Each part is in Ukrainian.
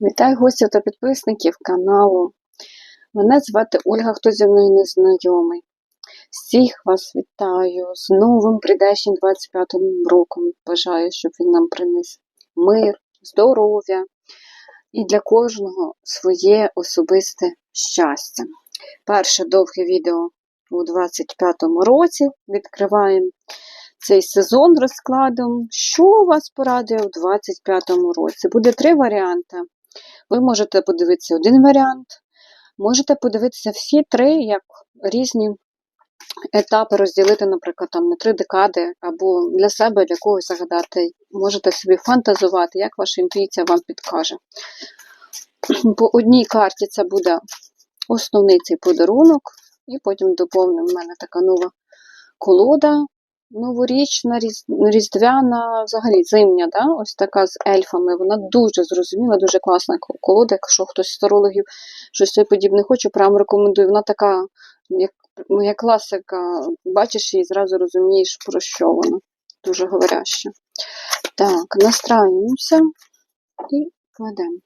Вітаю гостів та підписників каналу. Мене звати Ольга, хто зі мною не знайомий. Всіх вас вітаю з новим прийдешнім 25-м роком. Бажаю, щоб він нам приніс мир, здоров'я і для кожного своє особисте щастя. Перше довге відео у 25-му році відкриваємо цей сезон розкладом. Що вас порадує у 25-му році? Буде три варіанти. Ви можете подивитися один варіант, можете подивитися всі три як різні етапи розділити, наприклад, там на три декади, або для себе, для когось загадати. Можете собі фантазувати, як ваша інтуїція вам підкаже. По одній карті це буде основний цей подарунок, і потім доповнимо в мене така нова колода. Новорічна, різ- різдвяна, взагалі зимня, да? ось така з ельфами. Вона дуже зрозуміла, дуже класна колода. Якщо хтось з тарологів щось подібне хоче, прям рекомендую. Вона така, як, ну, як класика, бачиш її, зразу розумієш, про що вона. Дуже говоряща. Так, настраюємося і кладемо.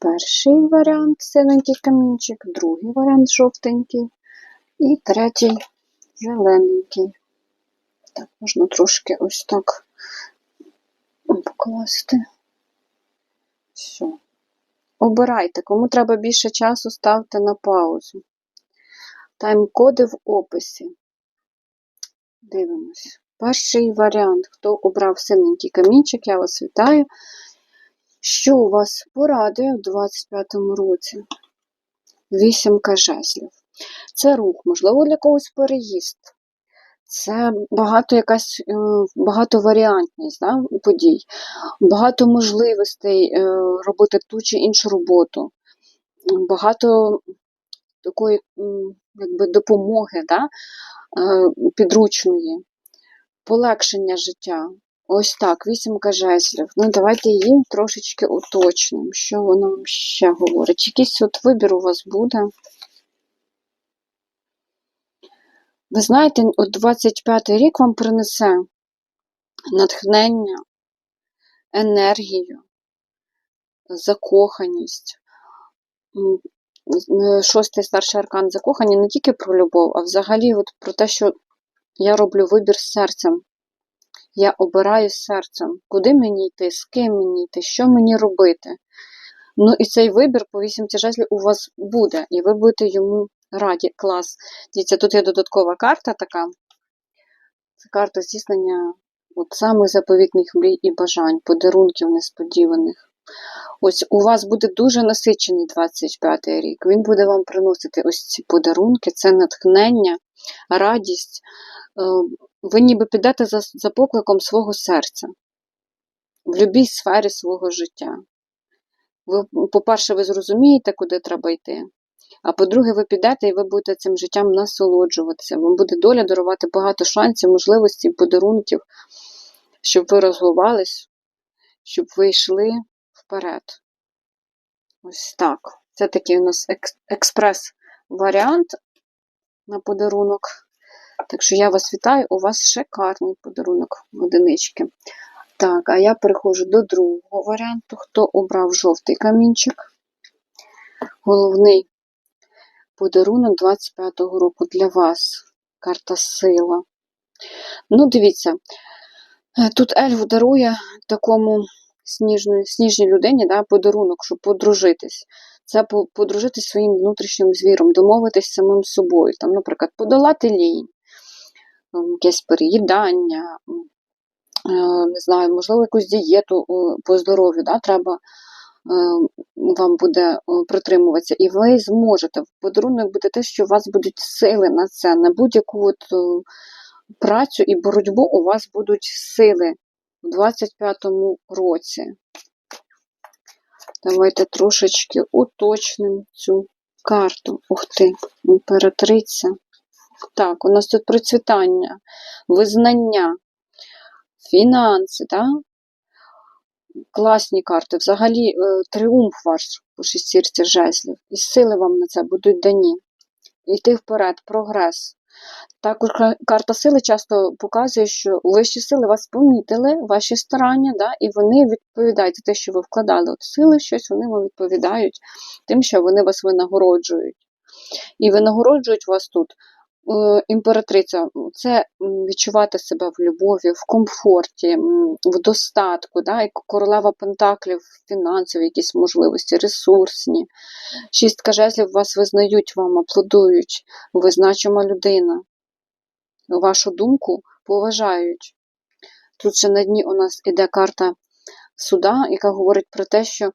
Перший варіант синенький камінчик, другий варіант жовтенький і третій зелененький. Так, можна трошки ось так покласти. Все. Обирайте, кому треба більше часу, ставте на паузу. Тайм-коди в описі. Дивимось. Перший варіант. Хто обрав синенький камінчик, я вас вітаю. Що у вас порадує в 25-му році? Вісімка жезлів. Це рух, можливо, для когось переїзд. Це багато якась е, багато варіантність да, подій, багато можливостей е, робити ту чи іншу роботу, багато такої якби, допомоги да, е, підручної, полегшення життя. Ось так, вісімка жезлів. Ну, давайте її трошечки уточнимо, що вам ще говорить. Якийсь от вибір у вас буде. Ви знаєте, от 25-й рік вам принесе натхнення, енергію, закоханість. Шостий старший аркан закохані не тільки про любов, а взагалі от про те, що я роблю вибір серцем. Я обираю серцем, куди мені йти, з ким мені йти, що мені робити. Ну і цей вибір по вісімці жезлів у вас буде, і ви будете йому раді. Клас. Дивіться, тут є додаткова карта така. Це карта здійснення от самих заповітних мрій і бажань, подарунків несподіваних. Ось у вас буде дуже насичений 25-й рік. Він буде вам приносити ось ці подарунки, це натхнення, радість. Е, Ви ніби підете за, за покликом свого серця в будь-якій сфері свого життя. Ви, по-перше, ви зрозумієте, куди треба йти. А по-друге, ви підете і ви будете цим життям насолоджуватися. Вам буде доля дарувати багато шансів, можливостей, подарунків, щоб ви розвивались, щоб ви йшли вперед. Ось так. Це такий у нас експрес-варіант на подарунок. Так що я вас вітаю, у вас шикарний подарунок одинички. Так, а я переходжу до другого варіанту. Хто обрав жовтий камінчик? Головний подарунок 25-го року для вас. Карта сила. Ну, дивіться, е, тут ельф дарує такому сніжної, сніжній людині да, подарунок, щоб подружитись. Це по- подружитись своїм внутрішнім звіром, домовитись самим собою. Там, наприклад, подолати лінь, якесь переїдання, е, не знаю, можливо, якусь дієту е, по здоров'ю да, треба вам буде е, притримуватися, і ви зможете. Подарунок буде те, що у вас будуть сили на це, на будь-яку е, працю і боротьбу у вас будуть сили у 25-му році. Давайте трошечки уточнимо цю карту. Ух ти, імператриця. Так, у нас тут процвітання, визнання, фінанси, так? Класні карти. Взагалі, е, тріумф ваш по шестірці жезлів. І сили вам на це будуть дані. Йти вперед, прогрес. Також карта сили часто показує, що вищі сили вас помітили, ваші старання, да, і вони відповідають за те, що ви вкладали от сили щось, вони вам відповідають тим, що вони вас винагороджують. І винагороджують вас тут. Е, Імператриця це відчувати себе в любові, в комфорті, в достатку, да? і королева Пентаклів, фінансові якісь можливості, ресурсні. Шістка жезлів вас визнають вам, аплодують, ви значима людина. Вашу думку поважають. Тут ще на дні у нас іде карта суда, яка говорить про те, що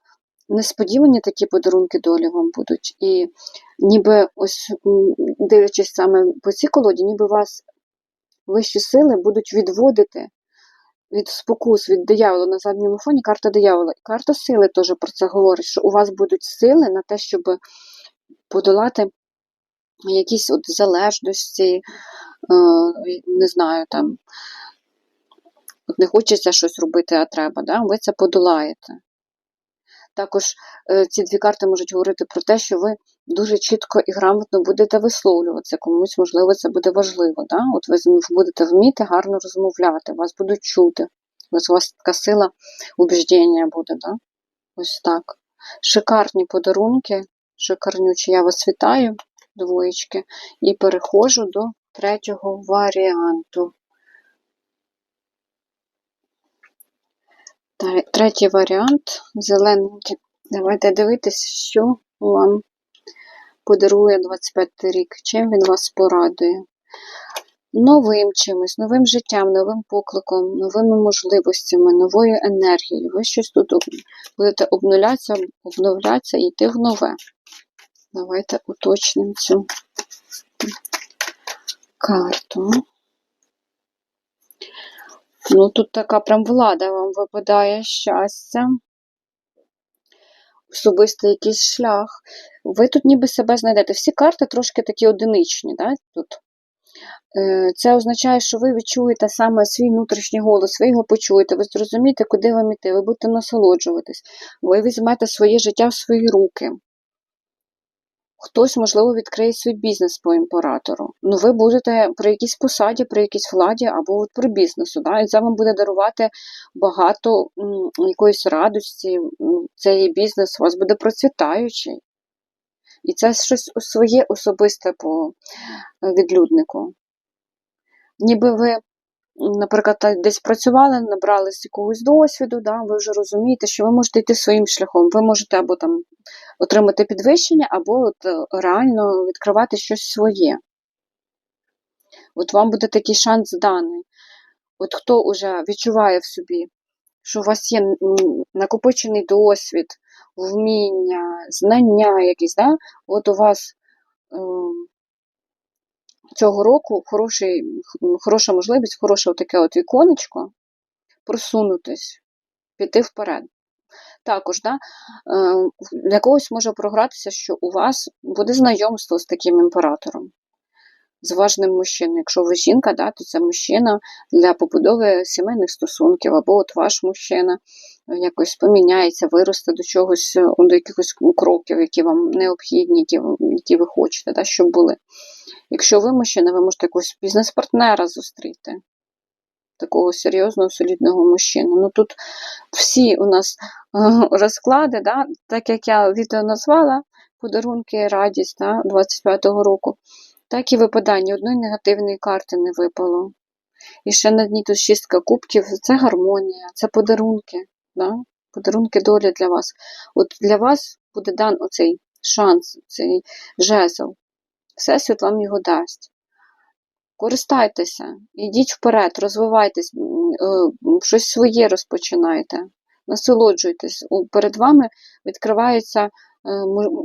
несподівані такі подарунки долі вам будуть. І ніби ось дивлячись саме по цій колоді, ніби вас вищі сили будуть відводити від спокус, від диявола на задньому фоні карта диявола. І карта сили теж про це говорить, що у вас будуть сили на те, щоб подолати якісь от залежності, е, не знаю, там, от не хочеться щось робити, а треба, да? ви це подолаєте. Також е, ці дві карти можуть говорити про те, що ви дуже чітко і грамотно будете висловлюватися, комусь, можливо, це буде важливо. Да? От ви будете вміти гарно розмовляти, вас будуть чути. Ось у вас така сила убіждення буде, да? Ось так. Шикарні подарунки, шикарнючі. Я вас вітаю, двоєчки, і переходжу до третього варіанту. Третій варіант зелененький. Давайте дивитися, що вам подарує 25 рік, чим він вас порадує. Новим чимось, новим життям, новим покликом, новими можливостями, новою енергією. Ви щось тут будете обнулятися, обновлятися і йти в нове. Давайте уточнимо цю карту. Ну, тут така прям влада вам випадає щастя. Особистий якийсь шлях. Ви тут ніби себе знайдете. Всі карти трошки такі одиничні, да, тут. Е, Це означає, що ви відчуєте саме свій внутрішній голос, ви його почуєте, ви зрозумієте, куди вам іти, ви будете насолоджуватись, ви візьмете своє життя в свої руки. Хтось, можливо, відкриє свій бізнес по імператору. Ну, ви будете при якійсь посаді, при якійсь владі або от при бізнесу. Да? І це вам буде дарувати багато м, якоїсь радості. Цей бізнес у вас буде процвітаючий. І це щось своє особисте по е, відлюднику. Ніби ви, наприклад, десь працювали, набрались якогось досвіду, да, ви вже розумієте, що ви можете йти своїм шляхом. Ви можете або там отримати підвищення, або от е, реально відкривати щось своє. От вам буде такий шанс даний. От хто вже відчуває в собі, що у вас є накопичений досвід, вміння, знання якісь, да? от у вас ем, цього року хороший, хороша можливість, хороше таке от віконечко просунутись, піти вперед. Також, да, е, для когось може програтися, що у вас буде знайомство з таким імператором, з важним мужчиною. Якщо ви жінка, да, то це мужчина для побудови сімейних стосунків, або от ваш мужчина е, якось поміняється, виросте до чогось, е, до якихось кроків, які вам необхідні, які, які ви хочете, да, щоб були. Якщо ви мужчина, ви можете якогось бізнес-партнера зустріти. Такого серйозного, солідного мужчину. Ну тут всі у нас е, розклади, да, так як я відео назвала, подарунки, радість да, 25-го року, так і випадання. Одної негативної карти не випало. І ще на дні тут шістка кубків це гармонія, це подарунки. Да? Подарунки долі для вас. От для вас буде дан оцей шанс, цей жезл. Всесвіт вам його дасть. Користайтеся, йдіть вперед, розвивайтесь, е, щось своє розпочинайте, насолоджуйтесь. Перед вами відкриваються е,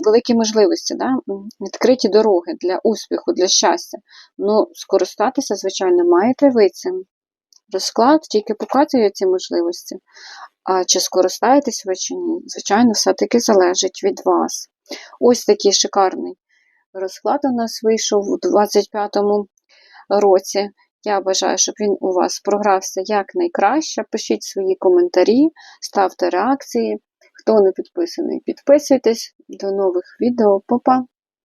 великі можливості, да? відкриті дороги для успіху, для щастя. Ну, скористатися, звичайно, маєте ви цим. Розклад тільки показує ці можливості. А чи скористаєтесь ви чи ні, звичайно, все-таки залежить від вас. Ось такий шикарний розклад у нас вийшов у 25-му році. Я бажаю, щоб він у вас програвся якнайкраще. Пишіть свої коментарі, ставте реакції. Хто не підписаний, підписуйтесь. До нових відео. Па-па!